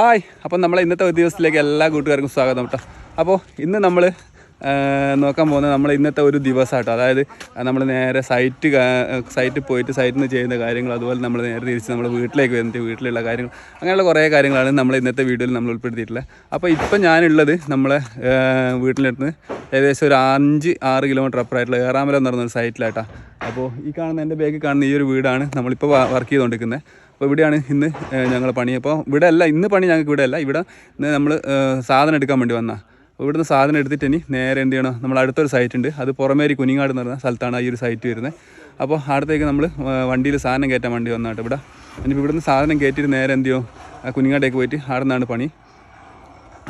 Hi. അപ്പം നമ്മളെ ഇന്നത്തെ ഒരു ദിവസത്തിലേക്ക് എല്ലാ കൂട്ടുകാർക്കും സ്വാഗതം കേട്ടോ. അപ്പോൾ ഇന്ന് നമ്മൾ നോക്കാൻ പോകുന്നത് നമ്മൾ ഇന്നത്തെ ഒരു ദിവസമാട്ടോ. അതായത് നമ്മൾ നേരെ സൈറ്റ് സൈറ്റിൽ പോയിട്ട് സൈറ്റിൽ നിന്ന് ചെയ്യുന്ന കാര്യങ്ങൾ അതുപോലെ നമ്മൾ നേരെ തിരിച്ച് നമ്മൾ വീട്ടിലേക്ക് വന്നിട്ട് വീട്ടിലുള്ള കാര്യങ്ങൾ അങ്ങനെയുള്ള കുറേ കാര്യങ്ങളാണ് നമ്മൾ ഇന്നത്തെ വീഡിയോയിൽ നമ്മൾ ഉൾപ്പെടുത്തിയിട്ടുള്ളത്. അപ്പോൾ ഇപ്പം ഞാനുള്ളത് നമ്മളെ വീട്ടിലെടുത്ത് ഏകദേശം ഒരു അഞ്ച് ആറ് കിലോമീറ്റർ അപ്പുറമായിട്ടുള്ള ഏറാമല എന്ന് പറഞ്ഞൊരു സൈറ്റിലായിട്ടാണ് അപ്പോൾ ഈ കാണുന്ന എന്റെ ബാഗിൽ കാണുന്ന ഈ ഒരു വീടാണ് നമ്മളിപ്പോൾ വർക്ക് ചെയ്തുകൊണ്ടിരിക്കുന്നത് അപ്പോൾ ഇവിടെയാണ് ഇന്ന് ഞങ്ങൾ പണി. അപ്പോൾ ഇവിടെ അല്ല ഇന്ന് പണി ഞങ്ങൾക്ക് ഇവിടെ അല്ല. ഇവിടെ നമ്മൾ സാധനം എടുക്കാൻ വേണ്ടി വന്നാൽ ഇവിടുന്ന് സാധനം എടുത്തിട്ട് ഇനി നേരെ എന്ത് ചെയ്യണം? നമ്മൾ അടുത്തൊരു സൈറ്റ് ഉണ്ട്. അത് പുറമേരി കുനിങ്ങാട് എന്ന് പറഞ്ഞ സ്ഥലത്താണ് ഈ ഒരു സൈറ്റ് വരുന്നത്. അപ്പോൾ അടുത്തേക്ക് നമ്മൾ വണ്ടിയിൽ സാധനം കയറ്റാൻ വേണ്ടി വന്നാട്ട് ഇവിടെ. ഇനിയിപ്പോൾ ഇവിടുന്ന് സാധനം കയറ്റിയിട്ട് നേരെ എന്ത് ചെയ്യും? കുനിങ്ങാട്ടേക്ക് പോയിട്ട് അവിടെ നിന്നാണ് പണി.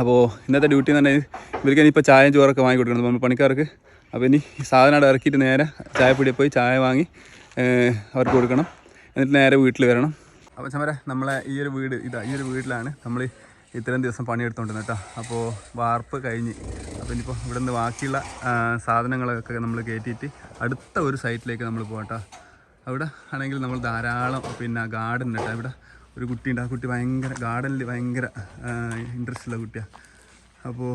അപ്പോൾ ഇന്നത്തെ ഡ്യൂട്ടി പറഞ്ഞാൽ ഇവർക്ക് ഇനിയിപ്പോൾ ചായയും ചോറൊക്കെ വാങ്ങി കൊടുക്കണം. നമ്മൾ പണിക്കാർക്ക് അപ്പോൾ ഇനി സാധനം അവിടെ ഇറക്കിയിട്ട് നേരെ ചായപ്പൊടി പോയി ചായ വാങ്ങി അവർക്ക് കൊടുക്കണം. എന്നിട്ട് നേരെ വീട്ടിൽ വരണം. അപ്പോൾ ചമര നമ്മളെ ഈ ഒരു വീട് ഇതാ ഈ ഒരു വീട്ടിലാണ് നമ്മൾ ഇത്രയും ദിവസം പണിയെടുത്തോണ്ടിരുന്നത് കേട്ടോ. അപ്പോൾ വാർപ്പ് കഴിഞ്ഞ് അപ്പോൾ ഇനിയിപ്പോൾ ഇവിടെ നിന്ന് ബാക്കിയുള്ള സാധനങ്ങളൊക്കെ നമ്മൾ കയറ്റിയിട്ട് അടുത്ത ഒരു സൈറ്റിലേക്ക് നമ്മൾ പോകട്ടോ അവിടെ ആണെങ്കിൽ നമ്മൾ ധാരാളം പിന്നെ ഗാർഡൻ കേട്ടോ. ഇവിടെ ഒരു കുട്ടിയുണ്ട്. ആ കുട്ടി ഭയങ്കര ഗാർഡനിൽ ഭയങ്കര ഇൻട്രസ്റ്റ് ഉള്ള കുട്ടിയാണ് അപ്പോൾ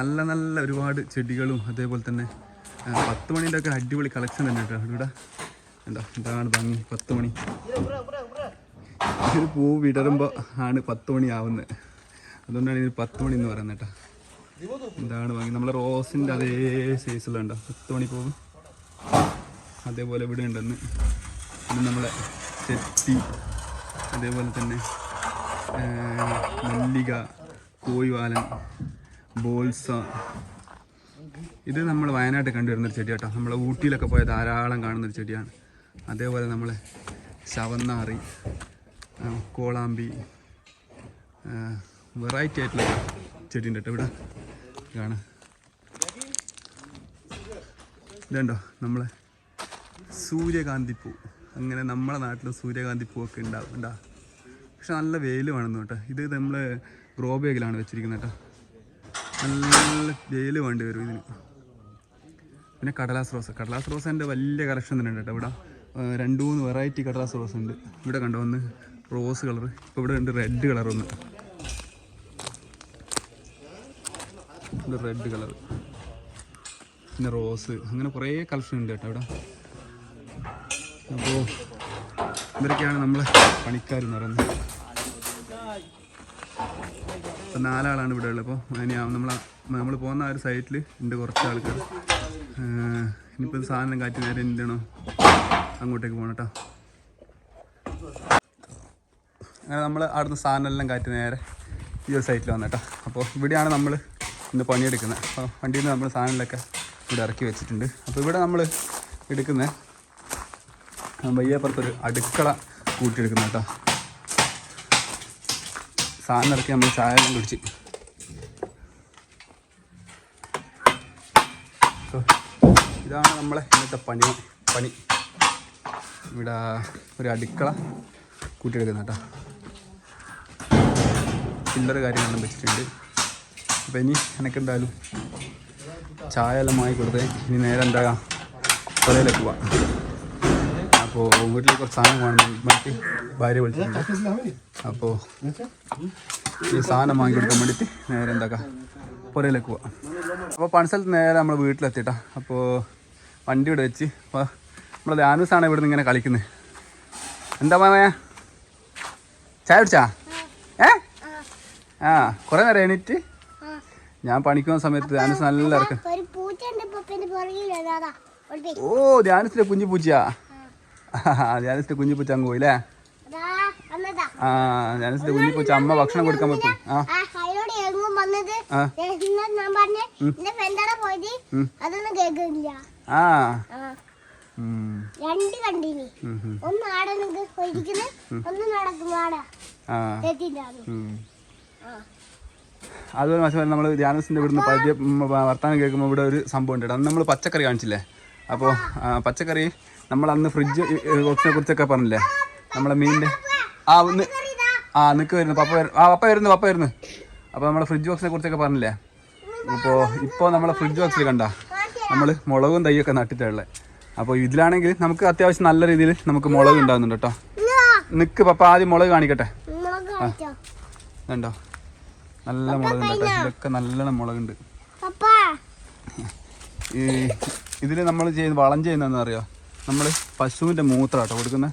നല്ല നല്ല ഒരുപാട് ചെടികളും അതേപോലെ തന്നെ പത്ത് മണീന്റെ ഒക്കെ അടിപൊളി കളക്ഷൻ തന്നെ കേട്ടോ. ഇവിടെ എന്താ ഇതാണ് ഭംഗി. പത്ത് മണി. ഒരു പൂ വിടരുമ്പോൾ ആണ് പത്ത് മണിയാവുന്നത് അതുകൊണ്ടാണ് ഇതിന് പത്ത് മണി എന്ന് പറയുന്നത് കേട്ടോ എന്താണ് വാങ്ങി നമ്മളെ റോസിന്റെ അതേ സൈസിലുള്ള ഉണ്ടോ പത്ത് മണി പോകും അതേപോലെ ഇവിടെ ഉണ്ടെന്ന് പിന്നെ നമ്മളെ ചെത്തി അതേപോലെ തന്നെ മല്ലിക കോയിവാലൻ ബോൾസ. ഇത് നമ്മൾ വയനാട്ടിൽ കണ്ടുവരുന്നൊരു ചെടി കേട്ടോ നമ്മളെ ഊട്ടിയിലൊക്കെ പോയ ധാരാളം കാണുന്നൊരു ചെടിയാണ്. അതേപോലെ നമ്മളെ ശവന്നാറി. കോളാമ്പി വെറൈറ്റി ആയിട്ടുള്ള ചെടിയുണ്ട് കേട്ടോ ഇവിടെ. കാണാം ഇതുണ്ടോ? നമ്മളെ സൂര്യകാന്തിപ്പൂ. അങ്ങനെ നമ്മളെ നാട്ടിൽ സൂര്യകാന്തിപ്പൂ ഒക്കെ ഉണ്ടാവും ഉണ്ടാ. പക്ഷെ നല്ല വെയിൽ വേണമെന്ന് കേട്ടോ. ഇത് നമ്മൾ ഗ്രോ ബാഗിലാണ് വെച്ചിരിക്കുന്നത് കേട്ടോ. നല്ല വെയിൽ വേണ്ടി വരും ഇതിന്. പിന്നെ കടലാസ് റോസ്. കടലാസ് റോസ് എന്റെ വലിയ കളക്ഷൻ തന്നെ ഉണ്ട് കേട്ടോ ഇവിടെ. രണ്ട് മൂന്ന് വെറൈറ്റി കടലാസ് റോസ് ഉണ്ട്. ഇവിടെ കണ്ടോ ഒന്ന്? Rose colour. ഇപ്പോൾ ഇവിടെ ഉണ്ട് റെഡ് കളർ ഒന്ന്. Red colour. പിന്നെ റോസ് അങ്ങനെ കുറേ കളക്ഷൻ ഉണ്ട് കേട്ടോ ഇവിടെ. അപ്പോൾ ഇവരൊക്കെയാണ് നമ്മളെ പണിക്കാർ എന്ന് പറയുന്നത്. ഇപ്പം നാലാളാണ് ഇവിടെ ഉള്ളത്. അപ്പോൾ ഇനി നമ്മൾ നമ്മൾ പോകുന്ന ആ ഒരു സൈറ്റിൽ ഉണ്ട് കുറച്ച് ആൾക്കാർ ഇനിയിപ്പോൾ സാധനം കാറ്റി നേരെ എന്ത് ചെയ്യണോ അങ്ങോട്ടേക്ക് പോകണം കേട്ടോ. അങ്ങനെ നമ്മൾ അവിടുന്ന് സാധനം എല്ലാം കാറ്റി നേരെ ഈ ഒരു സൈറ്റിൽ വന്നു കേട്ടോ. അപ്പോൾ ഇവിടെയാണ് നമ്മൾ ഇന്ന് പണിയെടുക്കുന്നത്. അപ്പോൾ വണ്ടിയിൽ നിന്ന് നമ്മൾ സാധനങ്ങളൊക്കെ ഇവിടെ ഇറക്കി വെച്ചിട്ടുണ്ട്. അപ്പോൾ ഇവിടെ നമ്മൾ എടുക്കുന്ന വയ്യപ്പുറത്തൊരു അടുക്കള കൂട്ടിയെടുക്കുന്ന കേട്ടോ. സാധനം ഇറക്കി നമ്മൾ ചായ എല്ലാം കുടിച്ച്. ഇതാണ് നമ്മളെ ഇന്നത്തെ പണി പണി. ഇവിടെ ഒരു അടുക്കള കൂട്ടിയെടുക്കുന്ന കേട്ടോ. ചില്ലറ കാര്യങ്ങളെല്ലാം വെച്ചിട്ടുണ്ട്. അപ്പോൾ ഇനി എനിക്കെന്തായാലും ചായ എല്ലാം വാങ്ങി കൊടുത്തേ. ഇനി നേരെ എന്താ പുറയിലേക്ക് പോവാം. അപ്പോൾ വീട്ടിൽ കുറച്ച് സാധനം വേണം മറ്റ് ഭാര്യ വിളിച്ചിട്ടുണ്ട്. അപ്പോൾ ഈ സാധനം വാങ്ങി കൊടുക്കാൻ വേണ്ടിയിട്ട് നേരെ എന്താക്കാം പുറയിലേക്ക് പോവാം. അപ്പോൾ പണിസ്ഥലത്ത് നേരെ നമ്മൾ വീട്ടിലെത്തിട്ടാ. അപ്പോൾ വണ്ടി ഇവിടെ വെച്ച് അപ്പോൾ നമ്മൾ ധ്യാനസാണ് ഇവിടെ നിന്ന് ഇങ്ങനെ കളിക്കുന്നത് എന്താ പറയാ ചായ കുടിച്ചാ? ഏ? ആ കുറെ നേരം എണീറ്റ്. ഞാൻ പണിക്കുന്ന സമയത്ത് ധ്യാനസ് നല്ല ഇറക്കം. ഓ ധ്യാനസിന്റെ കുഞ്ഞു പൂച്ചയാ? ധ്യാനസിന്റെ കുഞ്ഞു പൂച്ച അങ്ങ് പോയില്ലേ? ആ ധ്യാനസിന്റെ കുഞ്ഞു പൂച്ച അമ്മ ഭക്ഷണം കൊടുക്കാൻ പറ്റും ആ. രണ്ട് കണ്ടിനി. ഒന്ന് ആടെ ഒന്ന് നടക്കും ആടാ. അതുപോലെ മനസ്സിലായി നമ്മൾ ജാനസിന്റെ ഇവിടുന്ന് പരിചയ വർത്തമാനം വർത്താനം കേൾക്കുമ്പോൾ ഇവിടെ ഒരു സംഭവം ഉണ്ട് അന്ന് നമ്മൾ പച്ചക്കറി കാണിച്ചില്ലേ? അപ്പോൾ പച്ചക്കറി നമ്മൾ അന്ന് ഫ്രിഡ്ജ് ബോക്സിനെ കുറിച്ചൊക്കെ പറഞ്ഞില്ലേ? നമ്മളെ മീനിന്റെ ആ ഒന്ന് ആ നിൽക്ക് വരുന്നു. പപ്പ വരുന്നു ആ പപ്പ വരുന്നു പപ്പ വരുന്നു. അപ്പോൾ നമ്മളെ ഫ്രിഡ്ജ് ബോക്സിനെ കുറിച്ചൊക്കെ പറഞ്ഞില്ലേ? അപ്പോൾ ഇപ്പോൾ നമ്മളെ ഫ്രിഡ്ജ് ബോക്സിൽ കണ്ട നമ്മൾ മുളകും തൈയൊക്കെ നട്ടിട്ടുള്ളത് അപ്പോൾ ഇതിലാണെങ്കിൽ നമുക്ക് അത്യാവശ്യം നല്ല രീതിയിൽ നമുക്ക് മുളക് ഉണ്ടാകുന്നുണ്ട് കേട്ടോ. നിൽക്ക് പപ്പ ആദ്യം മുളക് കാണിക്കട്ടെ? ആ. ഉണ്ടോ നല്ല മുളകുണ്ട്. കേട്ടോ ഇതൊക്കെ നല്ലോണം മുളകുണ്ട്. ഈ ഇതിൽ നമ്മൾ ചെയ്യുന്ന വളം ചെയ്യുന്നതെന്ന് അറിയോ? നമ്മൾ പശുവിന്റെ മൂത്രം കേട്ടോ കൊടുക്കുന്നത്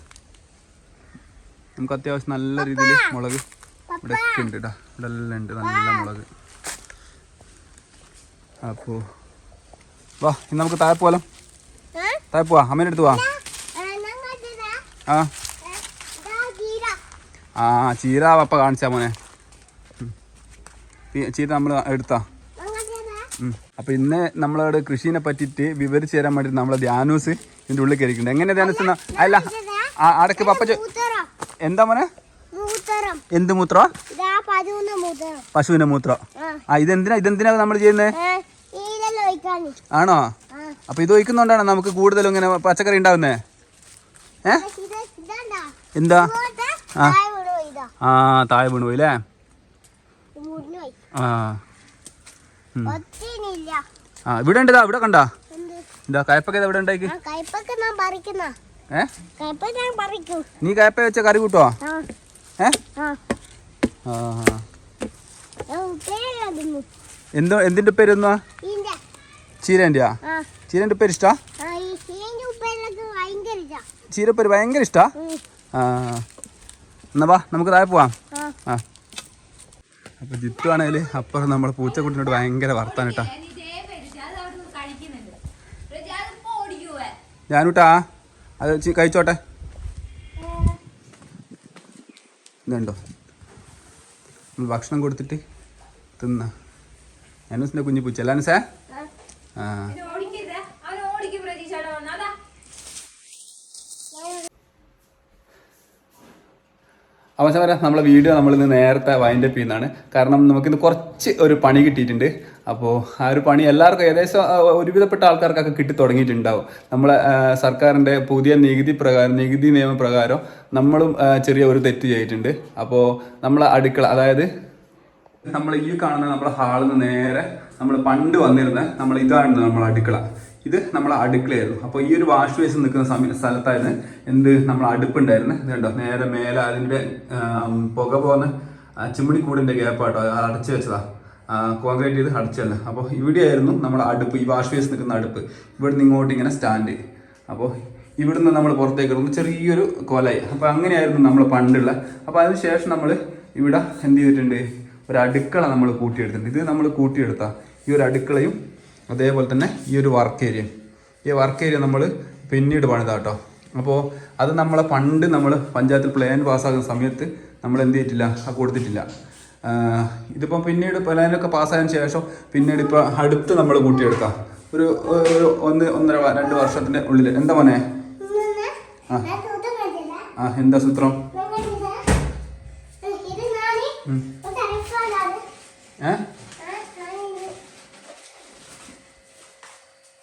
നമുക്ക് അത്യാവശ്യം നല്ല രീതിയിൽ മുളക് ഇവിടെ ഒക്കെ ഉണ്ട് കേട്ടോ ഇവിടെ എല്ലാം ഉണ്ട്. നല്ല മുളക്. അപ്പോൾ വാ ഇന്ന് നമുക്ക് താഴെ പോകാലോ? താഴെ പോവാ. അമ്മേന്റെ അടുത്ത് വാ ആ, ആ ചീര പപ്പ കാണിച്ചാ മോനെ. ചീര നമ്മൾ എടുത്താ. അപ്പോൾ അപ്പൊ ഇന്ന് നമ്മളോട് കൃഷിനെ പറ്റിയിട്ട് വിവരിച്ചു തരാൻ വേണ്ടി നമ്മളെ ധ്യാനൂസ് ഇതിന്റെ ഉള്ളിൽ കയറിയിട്ടുണ്ട്. എങ്ങനെ ധ്യാനൂസ് അല്ല അടക്ക് പപ്പ എന്താ മോനെ. എന്ത് മൂത്ര. പശുവിന്റെ മൂത്ര ആ. ഇതെന്തിനാ ഇതെന്തിനാ നമ്മൾ ചെയ്യുന്നത്. ആണോ. അപ്പൊ ഇത് ഒഴിക്കുന്നോണ്ടാണ് നമുക്ക് കൂടുതലും ഇങ്ങനെ പച്ചക്കറി ഉണ്ടാവുന്നേ? ഏ. എന്താ? ആ താഴെ വീണു പോയില്ലേ ഇത് മുറിഞ്ഞു പോയി. ആ. ആ ഇവിടെ ഉണ്ട്? ഇവിടെ കണ്ടാ. എന്താ? കയപ്പൊക്കെ ഇവിടെ ഉണ്ടാക്കി നീ കയപ്പ വെച്ച കറി കൂട്ടുവോ? ഏ? തിന്നു എന്തോ എന്തിന്റെ പേര് ഇതിന്റെ ചീരന്റെ ചീരന്റെ പേര് ഇഷ്ടാ? ചീരപ്പേര് ഭയങ്കര ഇഷ്ടാ? എന്നാ വാ നമുക്ക് താഴെ പോവാം. ആ. അപ്പൊ ജിത്തു ആണെങ്കിൽ അപ്പുറം നമ്മളെ പൂച്ചക്കുട്ടിനോട് ഭയങ്കര വർത്താൻ കേട്ടാ ഞാനൂട്ടാ അത് കഴിച്ചോട്ടെ. ഇതുണ്ടോ? നമ്മൾ ഭക്ഷണം കൊടുത്തിട്ട് തിന്ന. അനൂസിന്റെ കുഞ്ഞു പൂച്ച. അല്ല അനൂസേ? ആ. ആ അവസാനം വരെ നമ്മളെ വീഡിയോ നമ്മളിന്ന് നേരത്തെ വൈൻഡ് അപ്പ് ചെയ്യുന്നതാണ്. കാരണം നമുക്കിന്ന് കുറച്ച് ഒരു പണി കിട്ടിയിട്ടുണ്ട്. അപ്പോൾ ആ ഒരു പണി എല്ലാവർക്കും ഏകദേശം ഒരുവിധപ്പെട്ട ആൾക്കാർക്കൊക്കെ കിട്ടി തുടങ്ങിയിട്ടുണ്ടാവും. നമ്മളെ സർക്കാരിന്റെ പുതിയ നികുതി പ്രകാരം നികുതി നിയമപ്രകാരം നമ്മളും ചെറിയ ഒരു തെറ്റ് ചെയ്തിട്ടുണ്ട്. അപ്പോൾ നമ്മളെ അടുക്കള അതായത് നമ്മൾ ഈ കാണുന്ന നമ്മുടെ ഹാളിൽ നിന്ന് നേരെ നമ്മൾ പണ്ട് വന്നിരുന്ന നമ്മൾ ഇതാണ് നമ്മളെ അടുക്കള. ഇത് നമ്മളെ അടുക്കളയായിരുന്നു. അപ്പോൾ ഈ ഒരു വാഷ് വേസ് നിൽക്കുന്ന സമയ സ്ഥലത്തായിരുന്നു എന്ത് നമ്മൾ അടുപ്പുണ്ടായിരുന്നു. കണ്ടോ? നേരെ മേലെ അതിന്റെ പുക പോകുന്ന ചിമ്മിണി കൂടിന്റെ ഗ്യാപ്പാട്ടോ അടച്ചു വെച്ചതാ. കോൺക്രീറ്റ് ചെയ്ത് അടച്ചു തന്നെ അപ്പോൾ ഇവിടെയായിരുന്നു നമ്മുടെ അടുപ്പ്. ഈ വാഷ് ബേസ് നിൽക്കുന്ന അടുപ്പ്. ഇവിടുന്ന് ഇങ്ങോട്ട് ഇങ്ങനെ സ്റ്റാൻഡ് അപ്പോൾ ഇവിടുന്ന് നമ്മൾ പുറത്തേക്ക് ഇടുമ്പോൾ ചെറിയൊരു കൊലായി. അപ്പോൾ അങ്ങനെയായിരുന്നു നമ്മൾ പണ്ടുള്ള. അപ്പോൾ അതിനുശേഷം നമ്മൾ ഇവിടെ എന്ത് ചെയ്തിട്ടുണ്ട്? ഒരു അടുക്കള നമ്മൾ കൂട്ടിയെടുത്തിട്ടുണ്ട്. ഇത് നമ്മൾ കൂട്ടിയെടുത്ത. ഈ ഒരു അടുക്കളയും അതേപോലെ തന്നെ ഈ ഒരു വർക്ക് ഏരിയ ഈ വർക്ക് ഏരിയ നമ്മൾ പിന്നീട് പണിതാ കേട്ടോ അപ്പോൾ അത് നമ്മളെ പണ്ട് നമ്മൾ പഞ്ചായത്തിൽ പ്ലാൻ പാസ്സാകുന്ന സമയത്ത് നമ്മൾ എന്ത് ചെയ്തിട്ടില്ല? ആ കൊടുത്തിട്ടില്ല. ഇതിപ്പോൾ ഇതിപ്പം പിന്നീട് പ്ലാനൊക്കെ പാസ്സായതിനു ശേഷം പിന്നീട് ഇപ്പോൾ അടുത്ത് നമ്മൾ കൂട്ടിയെടുക്കാം. ഒരു ഒരു ഒന്ന് ഒന്നര രണ്ട് വർഷത്തിന്റെ ഉള്ളിൽ എന്താ മോനെ? ആ. ആ എന്താ സൂത്രം. ഏ ആ, ഞാനിത്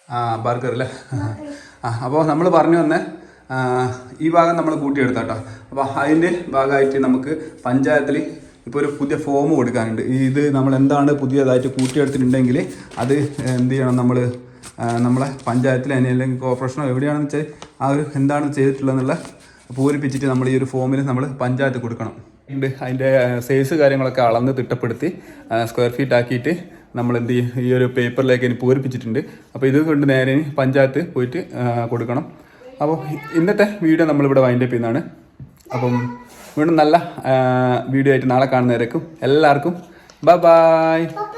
ആ ബർഗർ അല്ലേ ആ അപ്പോൾ നമ്മൾ പറഞ്ഞു വന്നേ ഈ ഭാഗം നമ്മൾ കൂട്ടിയെടുത്ത കേട്ടോ അപ്പോൾ അതിന്റെ ഭാഗമായിട്ട് നമുക്ക് പഞ്ചായത്തിൽ ഇപ്പോൾ ഒരു പുതിയ ഫോം കൊടുക്കാനുണ്ട്. ഇത് നമ്മൾ എന്താണ് പുതിയതായിട്ട് കൂട്ടിയെടുത്തിട്ടുണ്ടെങ്കിൽ അത് എന്ത് ചെയ്യണം നമ്മൾ നമ്മളെ പഞ്ചായത്തിൽ തന്നെ അല്ലെങ്കിൽ കോർപ്പറേഷനോ എവിടെയാണെന്ന് വെച്ചാൽ ആ ഒരു എന്താണ് ചെയ്തിട്ടുള്ളതെന്നുള്ള പൂരിപ്പിച്ചിട്ട് നമ്മൾ ഈ ഒരു ഫോമിൽ നമ്മൾ പഞ്ചായത്ത് കൊടുക്കണം. ഉണ്ട്. അതിന്റെ സൈസ് കാര്യങ്ങളൊക്കെ അളന്ന് തിട്ടപ്പെടുത്തി സ്ക്വയർ ഫീറ്റ് ആക്കിയിട്ട് നമ്മൾ എന്ത് ഈ ഒരു പേപ്പറിലേക്ക് ഇനി പൂരിപ്പിച്ചിട്ടുണ്ട്. അപ്പോൾ ഇത് കൊണ്ട് നേരെ ഇനി പഞ്ചായത്ത് പോയിട്ട് കൊടുക്കണം. അപ്പോൾ ഇന്നത്തെ വീഡിയോ നമ്മളിവിടെ വൈൻഡ് അപ്പ് ചെയ്യുന്നതാണ്. അപ്പം വീണ്ടും നല്ല വീഡിയോ ആയിട്ട് നാളെ കാണുന്നവരേക്കും എല്ലാവർക്കും ബൈ ബൈ പപ്പ